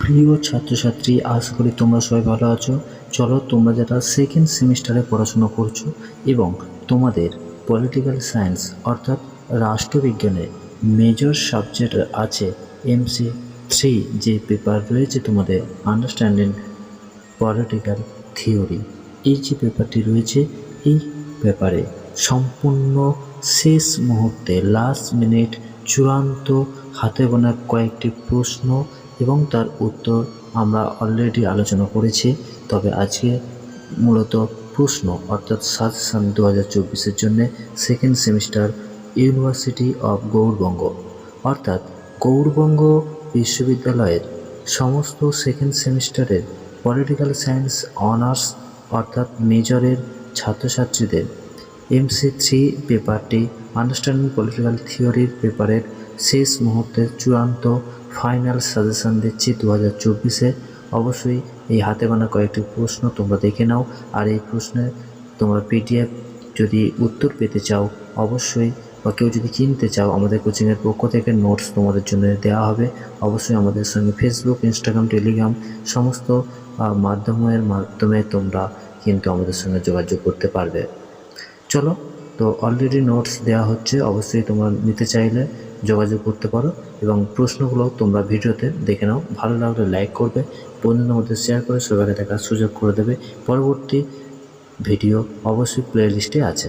প্রিয় ছাত্রছাত্রী, আশা করি তোমরা সবাই ভালো আছো। চলো তোমরা যারা সেকেন্ড সেমিস্টারে পড়াশোনা করছ এবং তোমাদের পলিটিক্যাল সায়েন্স অর্থাৎ রাষ্ট্রবিজ্ঞানের মেজর সাবজেক্ট আছে এমসি থ্রি যে পেপার রয়েছে তোমাদের আন্ডারস্ট্যান্ডিং পলিটিক্যাল থিওরি এই যে পেপারটি রয়েছে, এই পেপারে সম্পূর্ণ শেষ মুহূর্তে লাস্ট মিনিট চূড়ান্ত হাতে গোনা কয়েকটি প্রশ্ন এবং তার উত্তর আমরা অলরেডি আলোচনা করেছি। তবে আজকে মূলত প্রশ্ন, অর্থাৎ সাজেশন দু হাজার চব্বিশের জন্যে second semester university of Gourbanga. অর্থাৎ গৌড়বঙ্গ বিশ্ববিদ্যালয়ের সমস্ত সেকেন্ড সেমিস্টারের পলিটিক্যাল সায়েন্স অনার্স অর্থাৎ মেজরের ছাত্রছাত্রীদের এমসি থ্রি পেপারটি আন্ডারস্ট্যান্ডিং পলিটিক্যাল থিওরির পেপারের শেষ মুহূর্তের চূড়ান্ত ফাইনাল সাজেশন দিচ্ছি দু হাজার চব্বিশে। অবশ্যই এই হাতে বানা কয়েকটি প্রশ্ন তোমরা দেখে নাও, আর এই প্রশ্নের তোমরা পিডিএফ যদি উত্তর পেতে চাও, অবশ্যই বা কেউ যদি কিনতে চাও, আমাদের কোচিংয়ের পক্ষ থেকে নোটস তোমাদের জন্য দেওয়া হবে। অবশ্যই আমাদের সঙ্গে ফেসবুক ইনস্টাগ্রাম টেলিগ্রাম সমস্ত মাধ্যমের মাধ্যমে তোমরা কিন্তু আমাদের সঙ্গে যোগাযোগ করতে পারবে। চলো। তো অলরেডি নোটস দেওয়া হচ্ছে, অবশ্যই তোমরা নিতে চাইলে যোগাযোগ করতে পারো এবং প্রশ্নগুলো তোমরা ভিডিওতে দেখে নাও। ভালো লাগলে লাইক করবে, বন্ধুদের মধ্যে শেয়ার করে সবাইকে দেখার সুযোগ করে দেবে। পরবর্তী ভিডিও অবশ্যই প্লেলিস্টে আছে।